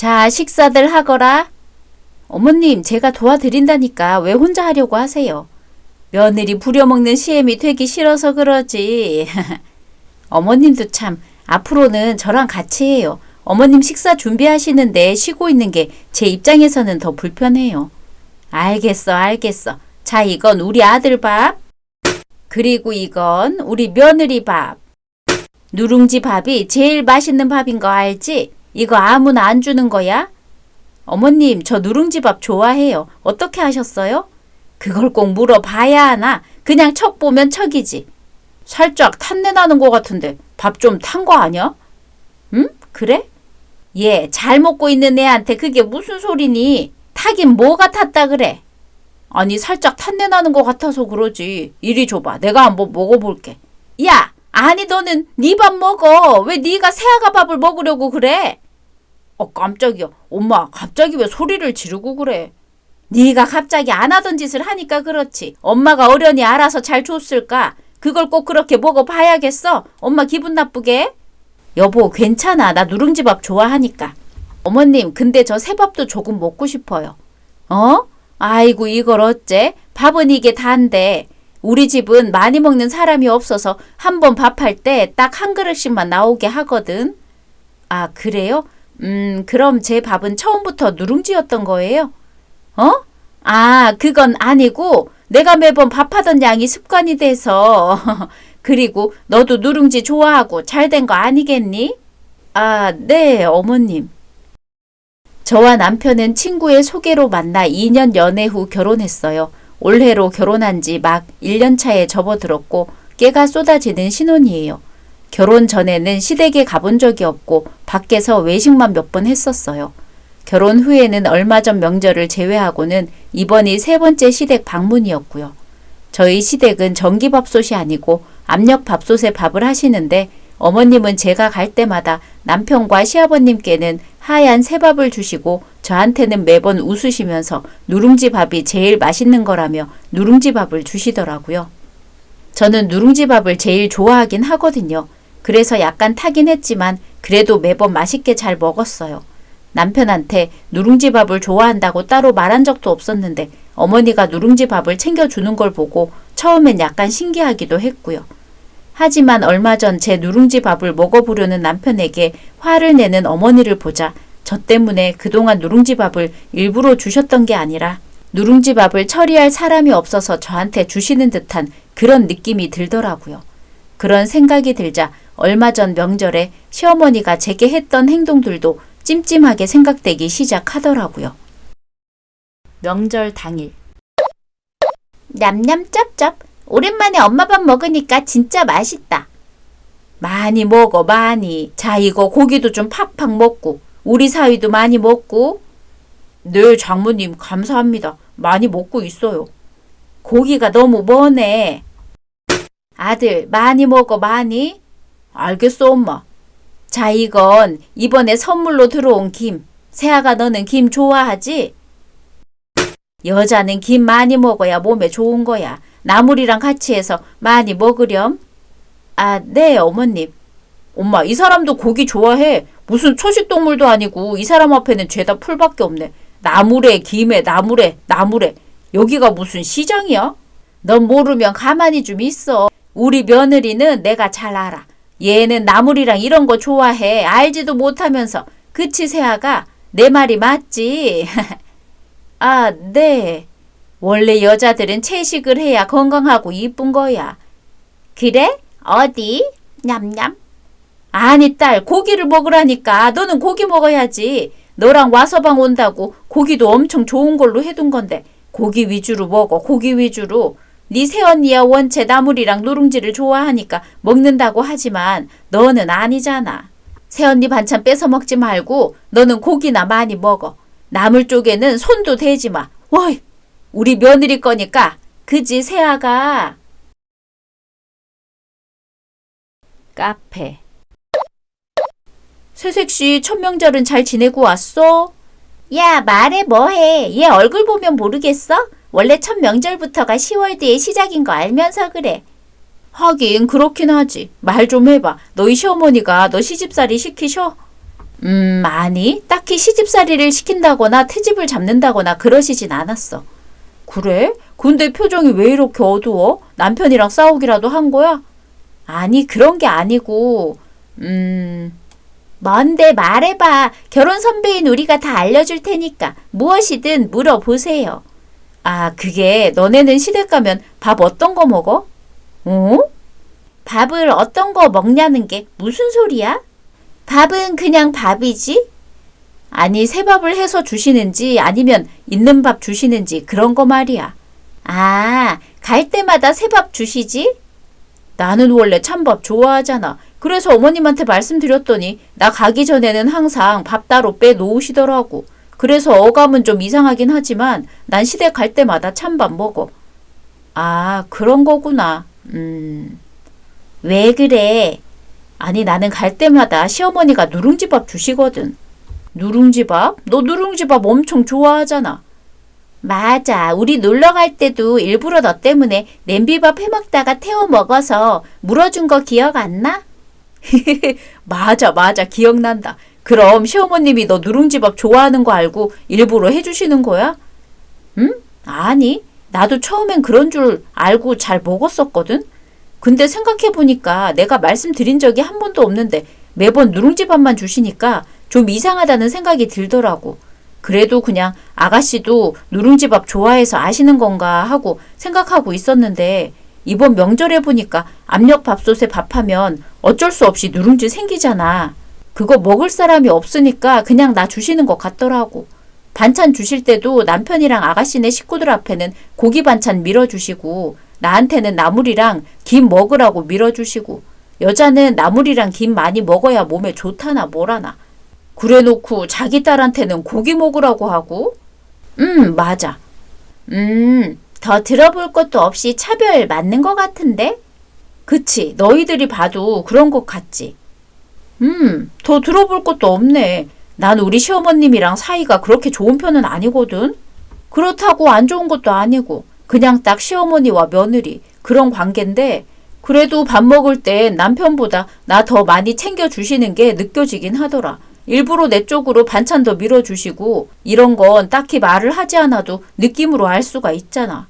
자, 식사들 하거라. 어머님, 제가 도와드린다니까 왜 혼자 하려고 하세요? 며느리 부려먹는 시엠이 되기 싫어서 그러지. 어머님도 참, 앞으로는 저랑 같이 해요. 어머님 식사 준비하시는데 쉬고 있는 게 제 입장에서는 더 불편해요. 알겠어, 알겠어. 자, 이건 우리 아들 밥. 그리고 이건 우리 며느리 밥. 누룽지 밥이 제일 맛있는 밥인 거 알지? 이거 아무나 안 주는 거야? 어머님, 저 누룽지 밥 좋아해요. 어떻게 하셨어요? 그걸 꼭 물어봐야 하나? 그냥 척 보면 척이지. 살짝 탄내 나는 것 같은데 밥 좀 탄 거 아니야? 응? 그래? 얘, 잘 먹고 있는 애한테 그게 무슨 소리니? 타긴 뭐가 탔다 그래? 아니, 살짝 탄내 나는 것 같아서 그러지. 이리 줘봐. 내가 한번 먹어볼게. 야! 아니, 너는 네 밥 먹어. 왜 네가 새아가 밥을 먹으려고 그래? 어, 깜짝이야. 엄마, 갑자기 왜 소리를 지르고 그래? 네가 갑자기 안 하던 짓을 하니까 그렇지. 엄마가 어련히 알아서 잘 줬을까? 그걸 꼭 그렇게 먹어봐야겠어? 엄마 기분 나쁘게? 여보, 괜찮아. 나 누룽지밥 좋아하니까. 어머님, 근데 저 새밥도 조금 먹고 싶어요. 어? 아이고, 이걸 어째? 밥은 이게 단데. 우리 집은 많이 먹는 사람이 없어서 한 번 밥할 때 딱 한 그릇씩만 나오게 하거든. 아, 그래요? 음, 그럼 제 밥은 처음부터 누룽지였던 거예요? 어? 아, 그건 아니고 내가 매번 밥하던 양이 습관이 돼서 그리고 너도 누룽지 좋아하고 잘 된 거 아니겠니? 아, 네, 어머님. 저와 남편은 친구의 소개로 만나 2년 연애 후 결혼했어요. 올해로 결혼한 지 막 1년 차에 접어들었고 깨가 쏟아지는 신혼이에요. 결혼 전에는 시댁에 가본 적이 없고 밖에서 외식만 몇 번 했었어요. 결혼 후에는 얼마 전 명절을 제외하고는 이번이 세 번째 시댁 방문이었고요. 저희 시댁은 전기밥솥이 아니고 압력밥솥에 밥을 하시는데 어머님은 제가 갈 때마다 남편과 시아버님께는 하얀 새밥을 주시고 저한테는 매번 웃으시면서 누룽지 밥이 제일 맛있는 거라며 누룽지 밥을 주시더라고요. 저는 누룽지 밥을 제일 좋아하긴 하거든요. 그래서 약간 타긴 했지만 그래도 매번 맛있게 잘 먹었어요. 남편한테 누룽지 밥을 좋아한다고 따로 말한 적도 없었는데 어머니가 누룽지 밥을 챙겨주는 걸 보고 처음엔 약간 신기하기도 했고요. 하지만 얼마 전 제 누룽지 밥을 먹어보려는 남편에게 화를 내는 어머니를 보자 저 때문에 그동안 누룽지 밥을 일부러 주셨던 게 아니라 누룽지 밥을 처리할 사람이 없어서 저한테 주시는 듯한 그런 느낌이 들더라고요. 그런 생각이 들자 얼마 전 명절에 시어머니가 제게 했던 행동들도 찜찜하게 생각되기 시작하더라고요. 명절 당일. 냠냠 짭짭. 오랜만에 엄마 밥 먹으니까 진짜 맛있다. 많이 먹어, 많이. 자, 이거 고기도 좀 팍팍 먹고, 우리 사위도 많이 먹고. 네, 장모님, 감사합니다. 많이 먹고 있어요. 고기가 너무 머네. 아들, 많이 먹어, 많이. 알겠어, 엄마. 자, 이건 이번에 선물로 들어온 김. 세아가 너는 김 좋아하지? 여자는 김 많이 먹어야 몸에 좋은 거야. 나물이랑 같이 해서 많이 먹으렴. 아, 네, 어머님. 엄마, 이 사람도 고기 좋아해. 무슨 초식동물도 아니고 이 사람 앞에는 죄다 풀밖에 없네. 나물에, 김에, 나물에, 나물에. 여기가 무슨 시장이야? 넌 모르면 가만히 좀 있어. 우리 며느리는 내가 잘 알아. 얘는 나물이랑 이런 거 좋아해. 알지도 못하면서. 그치, 세아가? 내 말이 맞지? 아, 네. 원래 여자들은 채식을 해야 건강하고 이쁜 거야. 그래? 어디? 냠냠. 아니, 딸, 고기를 먹으라니까. 너는 고기 먹어야지. 너랑 와서방 온다고 고기도 엄청 좋은 걸로 해둔 건데. 고기 위주로 먹어, 고기 위주로. 네 새언니야 원체 나물이랑 누룽지를 좋아하니까 먹는다고 하지만 너는 아니잖아. 새언니 반찬 뺏어 먹지 말고 너는 고기나 많이 먹어. 나물 쪽에는 손도 대지 마. 워이, 우리 며느리 거니까 그지 새아가. 카페 새색씨 첫 명절은 잘 지내고 왔어? 야 말해 뭐해 얘 얼굴 보면 모르겠어? 원래 첫 명절부터가 10월 뒤에 시작인 거 알면서 그래 하긴 그렇긴 하지 말 좀 해봐 너희 시어머니가 너 시집살이 시키셔? 음, 아니, 딱히 시집살이를 시킨다거나 트집을 잡는다거나 그러시진 않았어. 그래? 근데 표정이 왜 이렇게 어두워? 남편이랑 싸우기라도 한 거야? 아니, 그런 게 아니고, 음, 뭔데 말해봐. 결혼 선배인 우리가 다 알려줄 테니까 무엇이든 물어보세요. 아, 그게 너네는 시댁 가면 밥 어떤 거 먹어? 어? 밥을 어떤 거 먹냐는 게 무슨 소리야? 밥은 그냥 밥이지? 아니, 새밥을 해서 주시는지 아니면 있는 밥 주시는지 그런 거 말이야. 아, 갈 때마다 새밥 주시지? 나는 원래 찬밥 좋아하잖아. 그래서 어머님한테 말씀드렸더니 나 가기 전에는 항상 밥 따로 빼 놓으시더라고. 그래서 어감은 좀 이상하긴 하지만 난 시댁 갈 때마다 찬밥 먹어. 아, 그런 거구나. 음. 왜 그래? 아니, 나는 갈 때마다 시어머니가 누룽지밥 주시거든. 누룽지밥? 너 누룽지밥 엄청 좋아하잖아. 맞아. 우리 놀러 갈 때도 일부러 너 때문에 냄비밥 해먹다가 태워 먹어서 물어준 거 기억 안 나? 맞아, 맞아. 기억난다. 그럼 시어머님이 너 누룽지밥 좋아하는 거 알고 일부러 해주시는 거야? 응? 아니, 나도 처음엔 그런 줄 알고 잘 먹었었거든? 근데 생각해보니까 내가 말씀드린 적이 한 번도 없는데 매번 누룽지밥만 주시니까 좀 이상하다는 생각이 들더라고. 그래도 그냥 아가씨도 누룽지밥 좋아해서 아시는 건가 하고 생각하고 있었는데 이번 명절에 보니까 압력밥솥에 밥하면 어쩔 수 없이 누룽지 생기잖아. 그거 먹을 사람이 없으니까 그냥 나 주시는 것 같더라고. 반찬 주실 때도 남편이랑 아가씨네 식구들 앞에는 고기 반찬 밀어주시고 나한테는 나물이랑 김 먹으라고 밀어주시고 여자는 나물이랑 김 많이 먹어야 몸에 좋다나 뭐라나. 그래 놓고 자기 딸한테는 고기 먹으라고 하고? 음, 맞아. 음, 더 들어볼 것도 없이 차별 맞는 것 같은데? 그치, 너희들이 봐도 그런 것 같지. 음, 더 들어볼 것도 없네. 난 우리 시어머님이랑 사이가 그렇게 좋은 편은 아니거든. 그렇다고 안 좋은 것도 아니고, 그냥 딱 시어머니와 며느리, 그런 관계인데, 그래도 밥 먹을 땐 남편보다 나 더 많이 챙겨주시는 게 느껴지긴 하더라. 일부러 내 쪽으로 반찬 더 밀어주시고, 이런 건 딱히 말을 하지 않아도 느낌으로 알 수가 있잖아.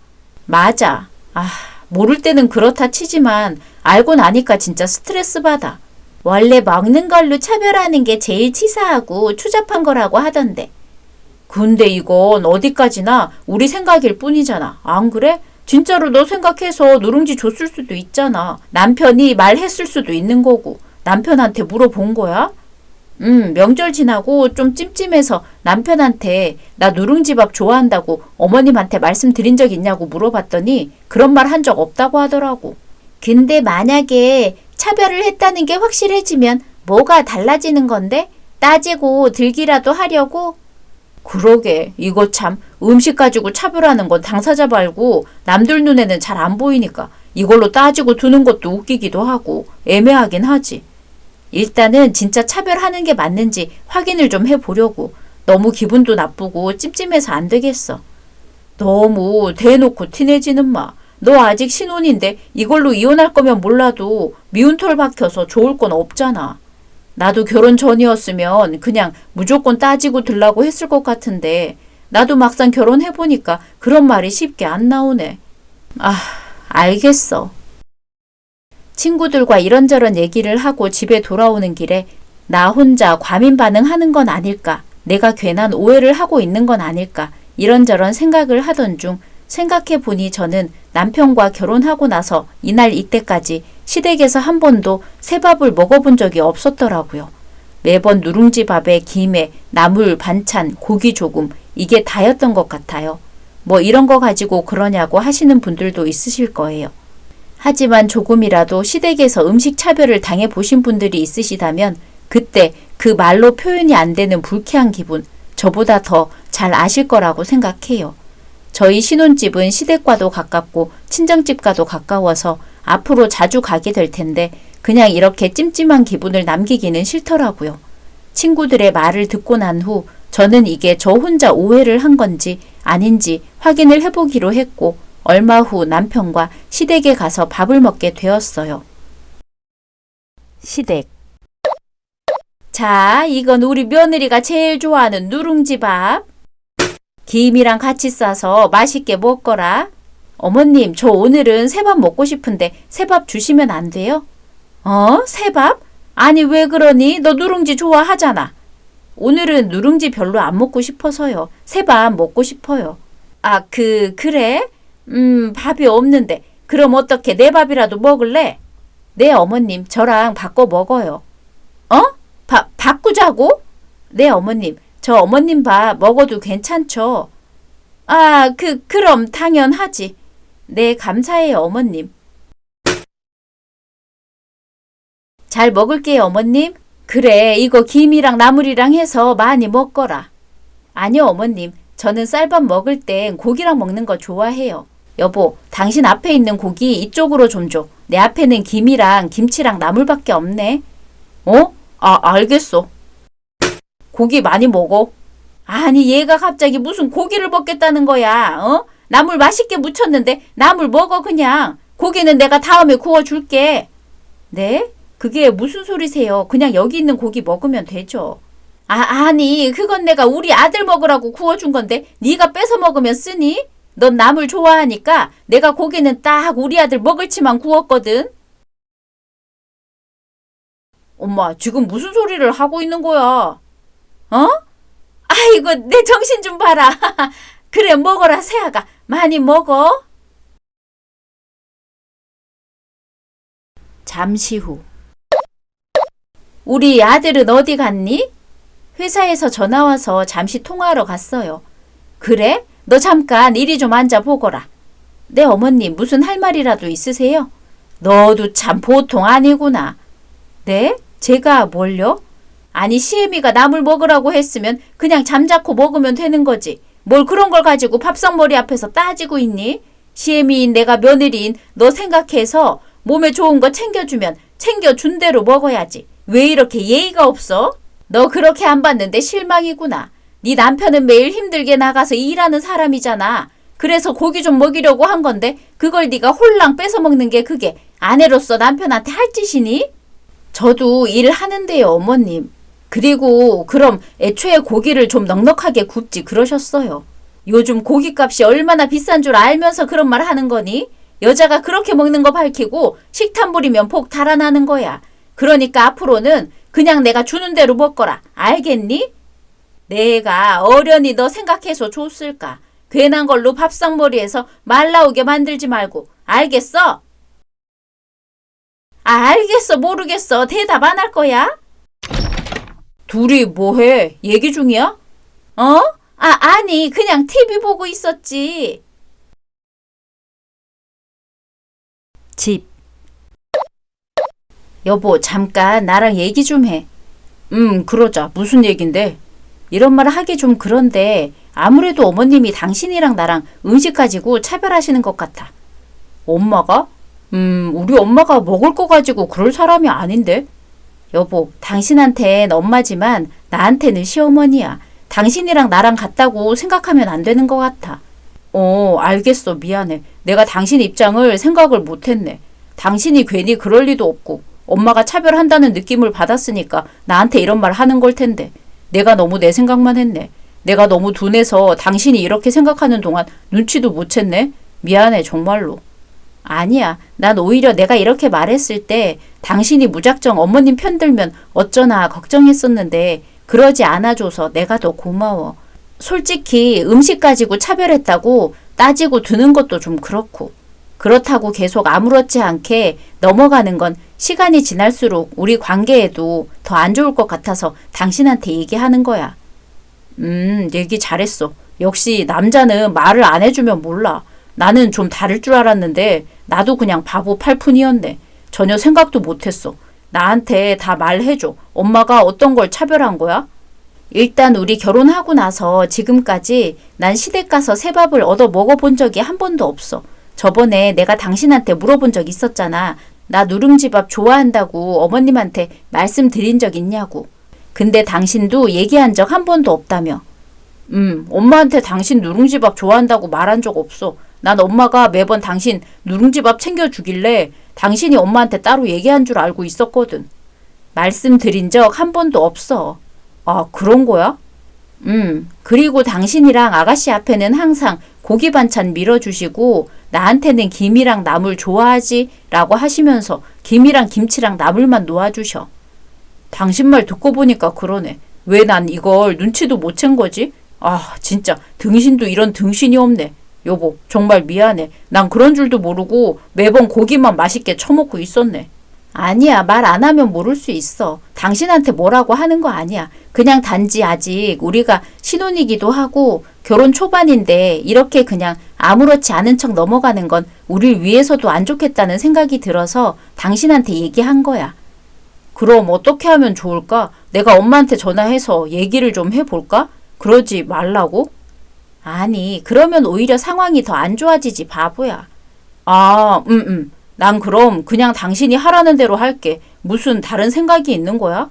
맞아. 아, 모를 때는 그렇다 치지만, 알고 나니까 진짜 스트레스 받아. 원래 먹는 걸로 차별하는 게 제일 치사하고 추잡한 거라고 하던데. 근데 이건 어디까지나 우리 생각일 뿐이잖아. 안 그래? 진짜로 너 생각해서 누룽지 줬을 수도 있잖아. 남편이 말했을 수도 있는 거고. 남편한테 물어본 거야? 음, 명절 지나고 좀 찜찜해서 남편한테 나 누룽지밥 좋아한다고 어머님한테 말씀드린 적 있냐고 물어봤더니 그런 말 한 적 없다고 하더라고. 근데 만약에 차별을 했다는 게 확실해지면 뭐가 달라지는 건데? 따지고 들기라도 하려고? 그러게, 이거 참, 음식 가지고 차별하는 건 당사자 말고 남들 눈에는 잘 안 보이니까 이걸로 따지고 두는 것도 웃기기도 하고 애매하긴 하지. 일단은 진짜 차별하는 게 맞는지 확인을 좀 해보려고. 너무 기분도 나쁘고 찜찜해서 안 되겠어. 너무 대놓고 티내지는 마. 너 아직 신혼인데 이걸로 이혼할 거면 몰라도 미운 털 박혀서 좋을 건 없잖아. 나도 결혼 전이었으면 그냥 무조건 따지고 들라고 했을 것 같은데 나도 막상 결혼해보니까 그런 말이 쉽게 안 나오네. 아, 알겠어. 친구들과 이런저런 얘기를 하고 집에 돌아오는 길에 나 혼자 과민 반응하는 건 아닐까, 내가 괜한 오해를 하고 있는 건 아닐까, 이런저런 생각을 하던 중 생각해 보니 저는 남편과 결혼하고 나서 이날 이때까지 시댁에서 한 번도 새밥을 먹어본 적이 없었더라고요. 매번 누룽지 밥에 김에 나물, 반찬, 고기 조금 이게 다였던 것 같아요. 뭐 이런 거 가지고 그러냐고 하시는 분들도 있으실 거예요. 하지만 조금이라도 시댁에서 음식 차별을 당해 보신 분들이 있으시다면 그때 그 말로 표현이 안 되는 불쾌한 기분 저보다 더 잘 아실 거라고 생각해요. 저희 신혼집은 시댁과도 가깝고 친정집과도 가까워서 앞으로 자주 가게 될 텐데 그냥 이렇게 찜찜한 기분을 남기기는 싫더라고요. 친구들의 말을 듣고 난 후 저는 이게 저 혼자 오해를 한 건지 아닌지 확인을 해보기로 했고 얼마 후 남편과 시댁에 가서 밥을 먹게 되었어요. 시댁 자, 이건 우리 며느리가 제일 좋아하는 누룽지밥. 김이랑 같이 싸서 맛있게 먹거라. 어머님, 저 오늘은 새밥 먹고 싶은데 새밥 주시면 안 돼요? 어? 새밥? 아니, 왜 그러니? 너 누룽지 좋아하잖아. 오늘은 누룽지 별로 안 먹고 싶어서요. 새밥 먹고 싶어요. 아, 그, 그래? 음, 밥이 없는데. 그럼 어떻게 내 밥이라도 먹을래? 네, 어머님, 저랑 바꿔 먹어요. 어? 바, 바꾸자고? 네, 어머님, 저 어머님 밥 먹어도 괜찮죠? 아, 그, 그럼 당연하지. 네, 감사해요, 어머님. 잘 먹을게요, 어머님. 그래, 이거 김이랑 나물이랑 해서 많이 먹거라. 아니요, 어머님. 저는 쌀밥 먹을 땐 고기랑 먹는 거 좋아해요. 여보, 당신 앞에 있는 고기 이쪽으로 좀 줘. 내 앞에는 김이랑 김치랑 나물밖에 없네. 어? 아, 알겠어. 고기 많이 먹어. 아니, 얘가 갑자기 무슨 고기를 먹겠다는 거야, 어? 나물 맛있게 무쳤는데 나물 먹어, 그냥. 고기는 내가 다음에 구워줄게. 네? 그게 무슨 소리세요? 그냥 여기 있는 고기 먹으면 되죠. 아, 아니, 그건 내가 우리 아들 먹으라고 구워준 건데 네가 뺏어 먹으면 쓰니? 넌 나물 좋아하니까 내가 고기는 딱 우리 아들 먹을치만 구웠거든. 엄마, 지금 무슨 소리를 하고 있는 거야? 어? 아이고, 내 정신 좀 봐라. 그래, 먹어라, 새아가. 많이 먹어. 잠시 후. 우리 아들은 어디 갔니? 회사에서 전화 와서 잠시 통화하러 갔어요. 그래? 너 잠깐 이리 좀 앉아 보거라. 네, 어머님, 무슨 할 말이라도 있으세요? 너도 참 보통 아니구나. 네? 제가 뭘요? 아니, 시애미가 나물 먹으라고 했으면 그냥 잠자코 먹으면 되는 거지. 뭘 그런 걸 가지고 밥상머리 앞에서 따지고 있니? 시애미인 내가 며느리인 너 생각해서 몸에 좋은 거 챙겨주면 챙겨준 대로 먹어야지. 왜 이렇게 예의가 없어? 너 그렇게 안 봤는데 실망이구나. 네 남편은 매일 힘들게 나가서 일하는 사람이잖아. 그래서 고기 좀 먹이려고 한 건데 그걸 네가 홀랑 뺏어 먹는 게 그게 아내로서 남편한테 할 짓이니? 저도 일하는데요, 어머님. 그리고 그럼 애초에 고기를 좀 넉넉하게 굽지 그러셨어요. 요즘 고기값이 얼마나 비싼 줄 알면서 그런 말 하는 거니? 여자가 그렇게 먹는 거 밝히고 식탐 부리면 복 달아나는 거야. 그러니까 앞으로는 그냥 내가 주는 대로 먹거라. 알겠니? 내가 어련히 너 생각해서 줬을까? 괜한 걸로 밥상머리에서 말 나오게 만들지 말고. 알겠어? 아, 알겠어. 모르겠어. 대답 안 할 거야? 둘이 뭐해? 얘기 중이야? 어? 아, 아니. 그냥 TV 보고 있었지. 집. 여보, 잠깐 나랑 얘기 좀 해. 음, 그러자. 무슨 얘긴데? 이런 말 하기 좀 그런데 아무래도 어머님이 당신이랑 나랑 음식 가지고 차별하시는 것 같아. 엄마가? 음, 우리 엄마가 먹을 거 가지고 그럴 사람이 아닌데? 여보, 당신한텐 엄마지만 나한테는 시어머니야. 당신이랑 나랑 같다고 생각하면 안 되는 것 같아. 어, 알겠어. 미안해. 내가 당신 입장을 생각을 못 했네. 당신이 괜히 그럴 리도 없고, 엄마가 차별한다는 느낌을 받았으니까 나한테 이런 말 하는 걸 텐데. 내가 너무 내 생각만 했네. 내가 너무 둔해서 당신이 이렇게 생각하는 동안 눈치도 못 챘네. 미안해, 정말로. 아니야. 난 오히려 내가 이렇게 말했을 때 당신이 무작정 어머님 편들면 어쩌나 걱정했었는데 그러지 않아줘서 내가 더 고마워. 솔직히 음식 가지고 차별했다고 따지고 두는 것도 좀 그렇고. 그렇다고 계속 아무렇지 않게 넘어가는 건 시간이 지날수록 우리 관계에도 더 안 좋을 것 같아서 당신한테 얘기하는 거야. 음, 얘기 잘했어. 역시 남자는 말을 안 해주면 몰라. 나는 좀 다를 줄 알았는데 나도 그냥 바보 팔푼이었네. 전혀 생각도 못했어. 나한테 다 말해줘. 엄마가 어떤 걸 차별한 거야? 일단 우리 결혼하고 나서 지금까지 난 시댁 가서 새밥을 얻어 먹어본 적이 한 번도 없어. 저번에 내가 당신한테 물어본 적 있었잖아. 나 누룽지밥 좋아한다고 어머님한테 말씀드린 적 있냐고. 근데 당신도 얘기한 적 한 번도 없다며. 음, 엄마한테 당신 누룽지밥 좋아한다고 말한 적 없어. 난 엄마가 매번 당신 누룽지밥 챙겨주길래 당신이 엄마한테 따로 얘기한 줄 알고 있었거든. 말씀드린 적 한 번도 없어. 아, 그런 거야? 음, 그리고 당신이랑 아가씨 앞에는 항상 고기 반찬 밀어주시고, 나한테는 김이랑 나물 좋아하지? 라고 하시면서 김이랑 김치랑 나물만 놓아주셔. 당신 말 듣고 보니까 그러네. 왜 난 이걸 눈치도 못 챈 거지? 아, 진짜 등신도 이런 등신이 없네. 여보, 정말 미안해. 난 그런 줄도 모르고 매번 고기만 맛있게 처먹고 있었네. 아니야, 말 안 하면 모를 수 있어. 당신한테 뭐라고 하는 거 아니야. 그냥 단지 아직 우리가 신혼이기도 하고 결혼 초반인데 이렇게 그냥 아무렇지 않은 척 넘어가는 건 우릴 위해서도 안 좋겠다는 생각이 들어서 당신한테 얘기한 거야. 그럼 어떻게 하면 좋을까? 내가 엄마한테 전화해서 얘기를 좀 해볼까? 그러지 말라고? 아니, 그러면 오히려 상황이 더 안 좋아지지, 바보야. 아, 음, 음. 난 그럼 그냥 당신이 하라는 대로 할게. 무슨 다른 생각이 있는 거야?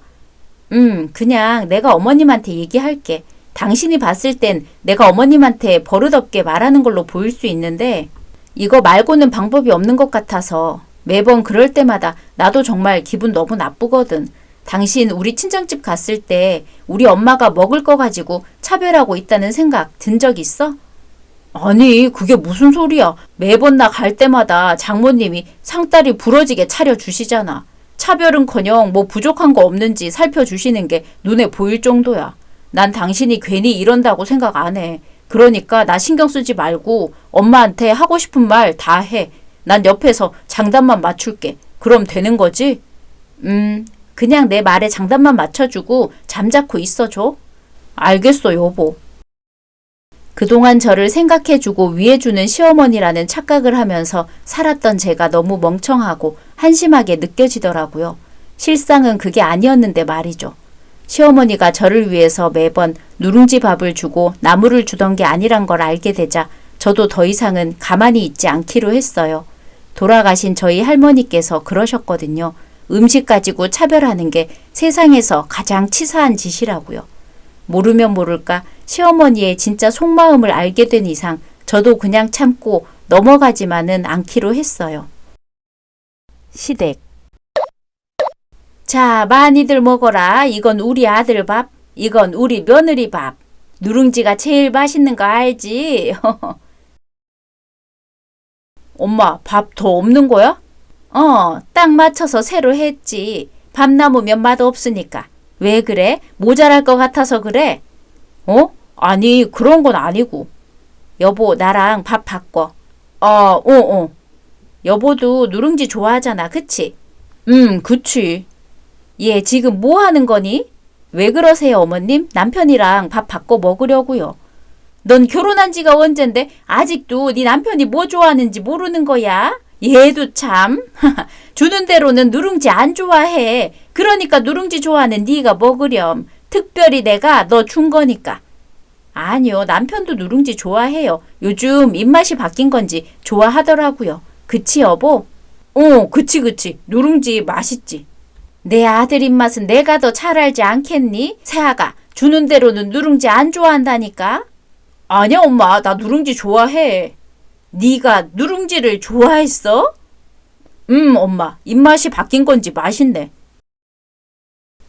음, 그냥 내가 어머님한테 얘기할게. 당신이 봤을 땐 내가 어머님한테 버릇없게 말하는 걸로 보일 수 있는데, 이거 말고는 방법이 없는 것 같아서 매번 그럴 때마다 나도 정말 기분 너무 나쁘거든. 당신 우리 친정집 갔을 때 우리 엄마가 먹을 거 가지고 차별하고 있다는 생각 든 적 있어? 아니, 그게 무슨 소리야. 매번 나 갈 때마다 장모님이 상다리 부러지게 차려주시잖아. 차별은 커녕 뭐 부족한 거 없는지 살펴주시는 게 눈에 보일 정도야. 난 당신이 괜히 이런다고 생각 안 해. 그러니까 나 신경 쓰지 말고 엄마한테 하고 싶은 말 다 해. 난 옆에서 장단만 맞출게. 그럼 되는 거지? 음, 그냥 내 말에 장단만 맞춰주고 잠자코 있어줘. 알겠어, 여보. 그동안 저를 생각해주고 위해주는 시어머니라는 착각을 하면서 살았던 제가 너무 멍청하고 한심하게 느껴지더라고요. 실상은 그게 아니었는데 말이죠. 시어머니가 저를 위해서 매번 누룽지 밥을 주고 나물을 주던 게 아니란 걸 알게 되자 저도 더 이상은 가만히 있지 않기로 했어요. 돌아가신 저희 할머니께서 그러셨거든요. 음식 가지고 차별하는 게 세상에서 가장 치사한 짓이라고요. 모르면 모를까 시어머니의 진짜 속마음을 알게 된 이상 저도 그냥 참고 넘어가지만은 않기로 했어요. 시댁 자, 많이들 먹어라. 이건 우리 아들 밥. 이건 우리 며느리 밥. 누룽지가 제일 맛있는 거 알지? 엄마, 밥 더 없는 거야? 어, 딱 맞춰서 새로 했지. 밥 남으면 맛 없으니까. 왜 그래? 모자랄 것 같아서 그래? 어? 아니, 그런 건 아니고. 여보, 나랑 밥 바꿔. 어, 어, 어. 여보도 누룽지 좋아하잖아, 그치? 음, 그치. 얘 지금 뭐 하는 거니? 왜 그러세요, 어머님? 남편이랑 밥 바꿔 먹으려고요. 넌 결혼한 지가 언젠데 아직도 네 남편이 뭐 좋아하는지 모르는 거야? 얘도 참 주는 대로는 누룽지 안 좋아해. 그러니까 누룽지 좋아하는 네가 먹으렴. 특별히 내가 너 준 거니까. 아니요, 남편도 누룽지 좋아해요. 요즘 입맛이 바뀐 건지 좋아하더라고요. 그치 여보? 어, 그치 그치. 누룽지 맛있지. 내 아들 입맛은 내가 더 잘 알지 않겠니? 새아가 주는 대로는 누룽지 안 좋아한다니까. 아니야 엄마 나 누룽지 좋아해. 네가 누룽지를 좋아했어? 음 엄마 입맛이 바뀐 건지 맛있네.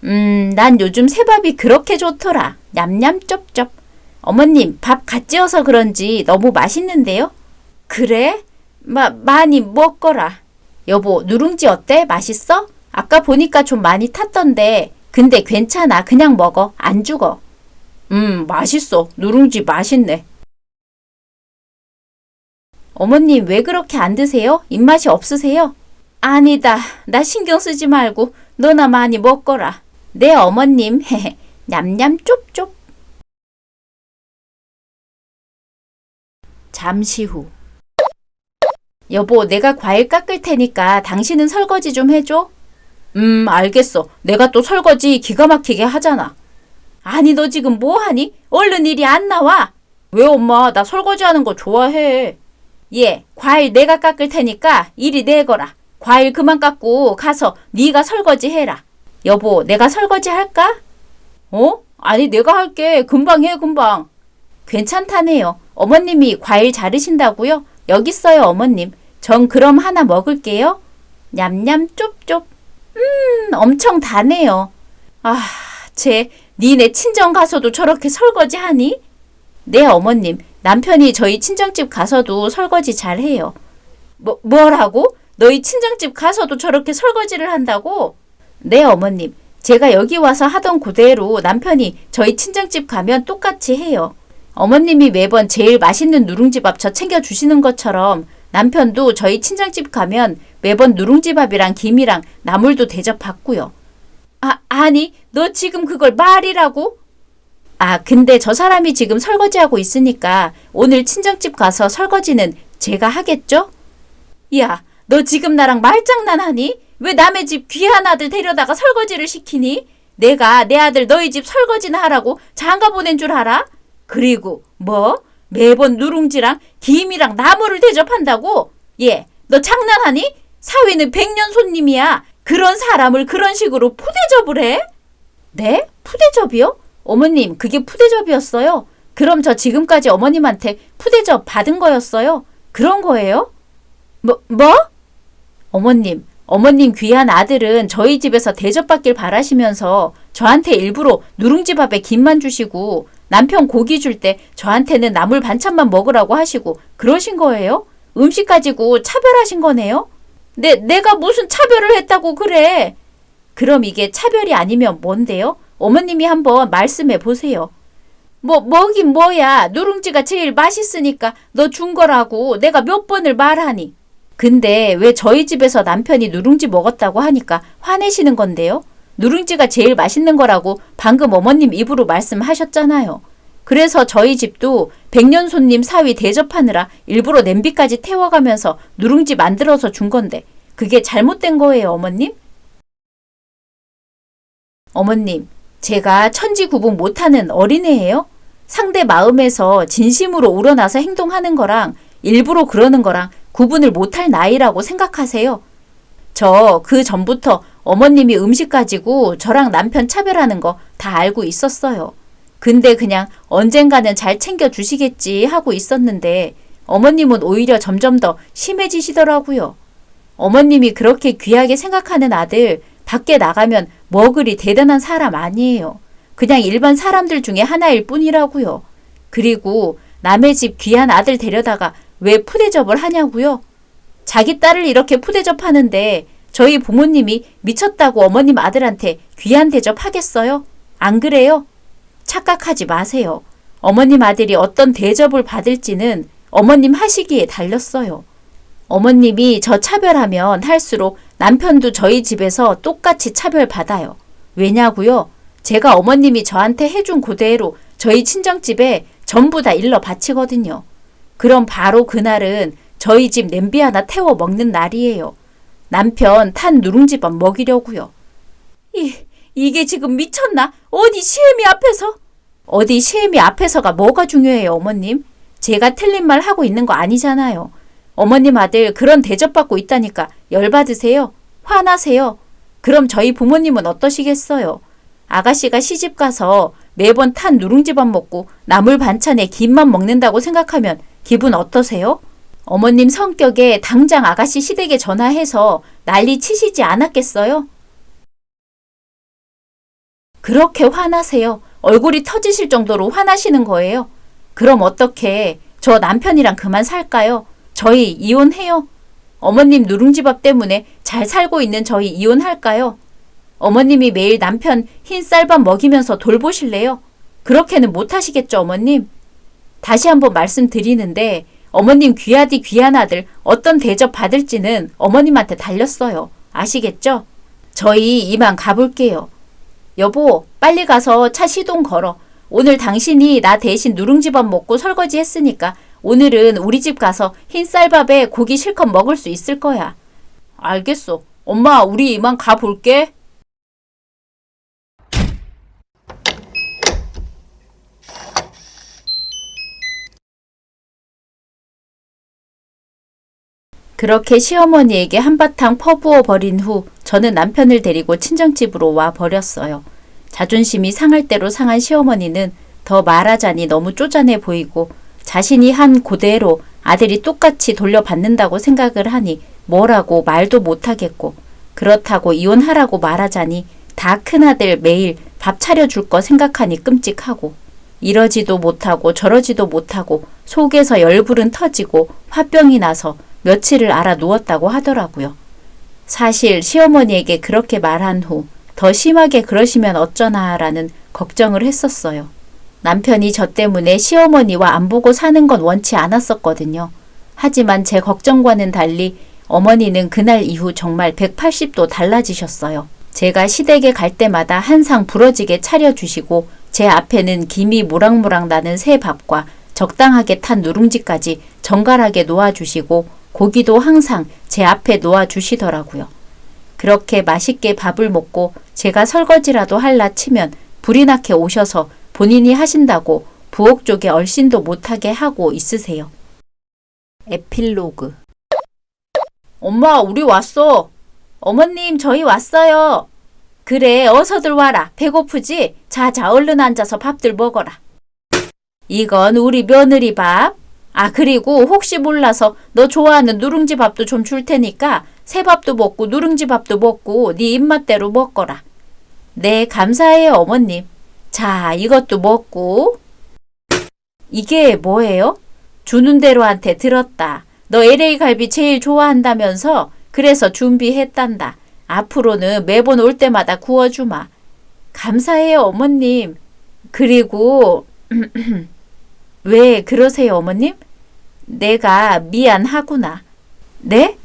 음 난 요즘 새밥이 그렇게 좋더라. 냠냠 쩝쩝. 어머님 밥 갓 지어서 그런지 너무 맛있는데요? 그래? 마, 많이 먹거라. 여보 누룽지 어때? 맛있어? 아까 보니까 좀 많이 탔던데 근데 괜찮아 그냥 먹어 안 죽어. 음, 맛있어. 누룽지 맛있네. 어머님, 왜 그렇게 안 드세요? 입맛이 없으세요? 아니다. 나 신경 쓰지 말고 너나 많이 먹거라. 네, 어머님. 냠냠 쪽쪽. 잠시 후. 여보, 내가 과일 깎을 테니까 당신은 설거지 좀 해줘. 음, 알겠어. 내가 또 설거지 기가 막히게 하잖아. 아니 너 지금 뭐 하니? 얼른 일이 안 나와. 왜 엄마 나 설거지 하는 거 좋아해. 예 과일 내가 깎을 테니까 이리 내거라. 과일 그만 깎고 가서 네가 설거지 해라. 여보 내가 설거지 할까? 어? 아니 내가 할게. 금방 해 금방. 괜찮다네요. 어머님이 과일 자르신다고요? 여기 있어요 어머님. 전 그럼 하나 먹을게요. 냠냠 쪽쪽. 음, 엄청 다네요. 아, 쟤 니네 친정 가서도 저렇게 설거지 하니? 네, 어머님. 남편이 저희 친정집 가서도 설거지 잘 해요. 뭐, 뭐라고? 너희 친정집 가서도 저렇게 설거지를 한다고? 네, 어머님. 제가 여기 와서 하던 그대로 남편이 저희 친정집 가면 똑같이 해요. 어머님이 매번 제일 맛있는 누룽지밥 저 챙겨주시는 것처럼 남편도 저희 친정집 가면 매번 누룽지밥이랑 김이랑 나물도 대접받고요. 아, 아니, 너 지금 그걸 말이라고? 아, 근데 저 사람이 지금 설거지하고 있으니까 오늘 친정집 가서 설거지는 제가 하겠죠? 야, 너 지금 나랑 말장난하니? 왜 남의 집 귀한 아들 데려다가 설거지를 시키니? 내가 내 아들 너희 집 설거지나 하라고 장가 보낸 줄 알아? 그리고 뭐? 매번 누룽지랑 김이랑 나물을 대접한다고? 예, 너 장난하니? 사위는 백년 손님이야. 그런 사람을 그런 식으로 푸대접을 해? 네? 푸대접이요? 어머님, 그게 푸대접이었어요. 그럼 저 지금까지 어머님한테 푸대접 받은 거였어요. 그런 거예요? 뭐, 뭐? 어머님, 어머님 귀한 아들은 저희 집에서 대접받길 바라시면서 저한테 일부러 누룽지밥에 김만 주시고 남편 고기 줄 때 저한테는 나물 반찬만 먹으라고 하시고 그러신 거예요? 음식 가지고 차별하신 거네요? 내, 내가 무슨 차별을 했다고 그래? 그럼 이게 차별이 아니면 뭔데요? 어머님이 한번 말씀해 보세요. 뭐, 뭐긴 뭐야. 누룽지가 제일 맛있으니까 너 준 거라고 내가 몇 번을 말하니. 근데 왜 저희 집에서 남편이 누룽지 먹었다고 하니까 화내시는 건데요? 누룽지가 제일 맛있는 거라고 방금 어머님 입으로 말씀하셨잖아요. 그래서 저희 집도 백년 손님 사위 대접하느라 일부러 냄비까지 태워가면서 누룽지 만들어서 준 건데 그게 잘못된 거예요, 어머님? 어머님, 제가 천지구분 못하는 어린애예요? 상대 마음에서 진심으로 우러나서 행동하는 거랑 일부러 그러는 거랑 구분을 못할 나이라고 생각하세요. 저 그 전부터 어머님이 음식 가지고 저랑 남편 차별하는 거 다 알고 있었어요. 근데 그냥 언젠가는 잘 챙겨주시겠지 하고 있었는데 어머님은 오히려 점점 더 심해지시더라고요. 어머님이 그렇게 귀하게 생각하는 아들 밖에 나가면 뭐 그리 대단한 사람 아니에요. 그냥 일반 사람들 중에 하나일 뿐이라고요. 그리고 남의 집 귀한 아들 데려다가 왜 푸대접을 하냐고요? 자기 딸을 이렇게 푸대접하는데 저희 부모님이 미쳤다고 어머님 아들한테 귀한 대접 하겠어요? 안 그래요? 착각하지 마세요. 어머님 아들이 어떤 대접을 받을지는 어머님 하시기에 달렸어요. 어머님이 저 차별하면 할수록 남편도 저희 집에서 똑같이 차별받아요. 왜냐고요? 제가 어머님이 저한테 해준 그대로 저희 친정집에 전부 다 일러 바치거든요. 그럼 바로 그날은 저희 집 냄비 하나 태워 먹는 날이에요. 남편 탄 누룽지밥 먹이려고요. 이, 이게 지금 미쳤나? 어디 시애미 앞에서? 어디 시애미 앞에서가 뭐가 중요해요, 어머님? 제가 틀린 말 하고 있는 거 아니잖아요. 어머님 아들 그런 대접받고 있다니까 열받으세요? 화나세요? 그럼 저희 부모님은 어떠시겠어요? 아가씨가 시집 가서 매번 탄 누룽지밥 먹고 나물 반찬에 김만 먹는다고 생각하면 기분 어떠세요? 어머님 성격에 당장 아가씨 시댁에 전화해서 난리 치시지 않았겠어요? 그렇게 화나세요. 얼굴이 터지실 정도로 화나시는 거예요. 그럼 어떻게 저 남편이랑 그만 살까요? 저희 이혼해요. 어머님 누룽지밥 때문에 잘 살고 있는 저희 이혼할까요? 어머님이 매일 남편 흰 쌀밥 먹이면서 돌보실래요? 그렇게는 못 하시겠죠, 어머님? 다시 한번 말씀드리는데 어머님 귀하디 귀한 아들 어떤 대접 받을지는 어머님한테 달렸어요. 아시겠죠? 저희 이만 가볼게요. 여보, 빨리 가서 차 시동 걸어. 오늘 당신이 나 대신 누룽지밥 먹고 설거지 했으니까 오늘은 우리 집 가서 흰 쌀밥에 고기 실컷 먹을 수 있을 거야. 알겠어. 엄마, 우리 이만 가볼게. 그렇게 시어머니에게 한바탕 퍼부어 버린 후 저는 남편을 데리고 친정집으로 와 버렸어요. 자존심이 상할 대로 상한 시어머니는 더 말하자니 너무 쪼잔해 보이고 자신이 한 고대로 아들이 똑같이 돌려받는다고 생각을 하니 뭐라고 말도 못하겠고 그렇다고 이혼하라고 말하자니 다 큰아들 매일 밥 차려줄 거 생각하니 끔찍하고 이러지도 못하고 저러지도 못하고 속에서 열불은 터지고 화병이 나서 며칠을 알아 누웠다고 하더라고요. 사실 시어머니에게 그렇게 말한 후 더 심하게 그러시면 어쩌나라는 걱정을 했었어요. 남편이 저 때문에 시어머니와 안 보고 사는 건 원치 않았었거든요. 하지만 제 걱정과는 달리 어머니는 그날 이후 정말 180도 달라지셨어요. 제가 시댁에 갈 때마다 한상 부러지게 차려주시고 제 앞에는 김이 모락모락 나는 새 밥과 적당하게 탄 누룽지까지 정갈하게 놓아주시고 고기도 항상 제 앞에 놓아주시더라고요. 그렇게 맛있게 밥을 먹고 제가 설거지라도 할라 치면 불이 나게 오셔서 본인이 하신다고 부엌 쪽에 얼씬도 못하게 하고 있으세요. 에필로그 엄마 우리 왔어. 어머님 저희 왔어요. 그래 어서들 와라. 배고프지? 자자 얼른 앉아서 밥들 먹어라. 이건 우리 며느리 밥. 아 그리고 혹시 몰라서 너 좋아하는 누룽지 밥도 좀 줄 테니까 새밥도 먹고 누룽지 밥도 먹고 네 입맛대로 먹거라. 네 감사해요 어머님. 자 이것도 먹고 이게 뭐예요? 주는 대로한테 들었다. 너 LA 갈비 제일 좋아한다면서 그래서 준비했단다. 앞으로는 매번 올 때마다 구워주마. 감사해요 어머님. 그리고 왜 그러세요 어머님? 내가 미안하구나. 네?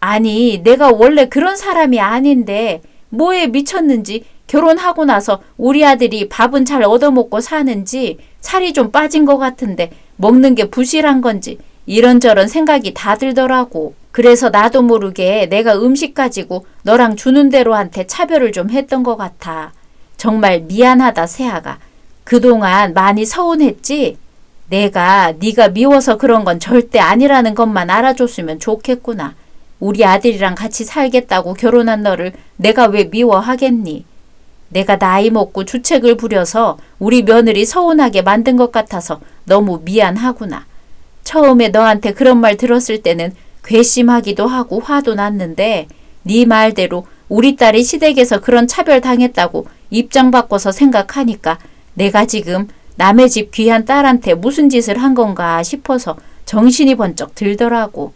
아니 내가 원래 그런 사람이 아닌데 뭐에 미쳤는지 결혼하고 나서 우리 아들이 밥은 잘 얻어먹고 사는지 살이 좀 빠진 것 같은데 먹는 게 부실한 건지 이런저런 생각이 다 들더라고. 그래서 나도 모르게 내가 음식 가지고 너랑 주는 대로한테 차별을 좀 했던 것 같아. 정말 미안하다 세아가. 그동안 많이 서운했지? 내가 네가 미워서 그런 건 절대 아니라는 것만 알아줬으면 좋겠구나. 우리 아들이랑 같이 살겠다고 결혼한 너를 내가 왜 미워하겠니? 내가 나이 먹고 주책을 부려서 우리 며느리 서운하게 만든 것 같아서 너무 미안하구나. 처음에 너한테 그런 말 들었을 때는 괘씸하기도 하고 화도 났는데 네 말대로 우리 딸이 시댁에서 그런 차별 당했다고 입장 바꿔서 생각하니까 내가 지금 남의 집 귀한 딸한테 무슨 짓을 한 건가 싶어서 정신이 번쩍 들더라고.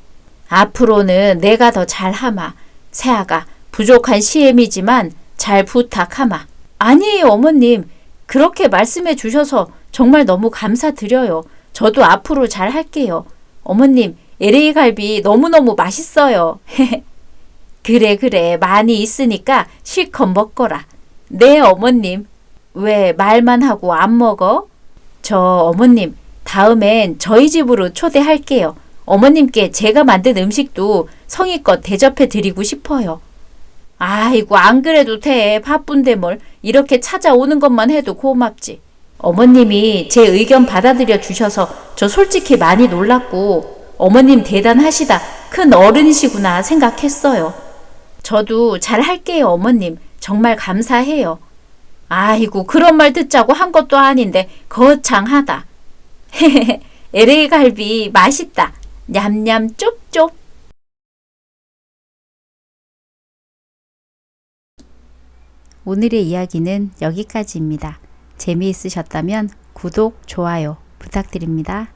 앞으로는 내가 더 잘하마. 새아가 부족한 시엠이지만 잘 부탁하마. 아니에요, 어머님. 그렇게 말씀해 주셔서 정말 너무 감사드려요. 저도 앞으로 잘 할게요. 어머님, LA 갈비 너무너무 맛있어요. 그래, 그래. 많이 있으니까 실컷 먹거라. 네, 어머님. 왜 말만 하고 안 먹어? 저 어머님, 다음엔 저희 집으로 초대할게요. 어머님께 제가 만든 음식도 성의껏 대접해 드리고 싶어요. 아이고, 안 그래도 돼. 바쁜데 뭘. 이렇게 찾아오는 것만 해도 고맙지. 어머님이 제 의견 받아들여 주셔서 저 솔직히 많이 놀랐고, 어머님 대단하시다. 큰 어른이시구나 생각했어요. 저도 잘 할게요, 어머님. 정말 감사해요. 아이고, 그런 말 듣자고 한 것도 아닌데, 거창하다. LA 갈비 맛있다. 냠냠 쪽쪽. 오늘의 이야기는 여기까지입니다. 재미있으셨다면 구독, 좋아요 부탁드립니다.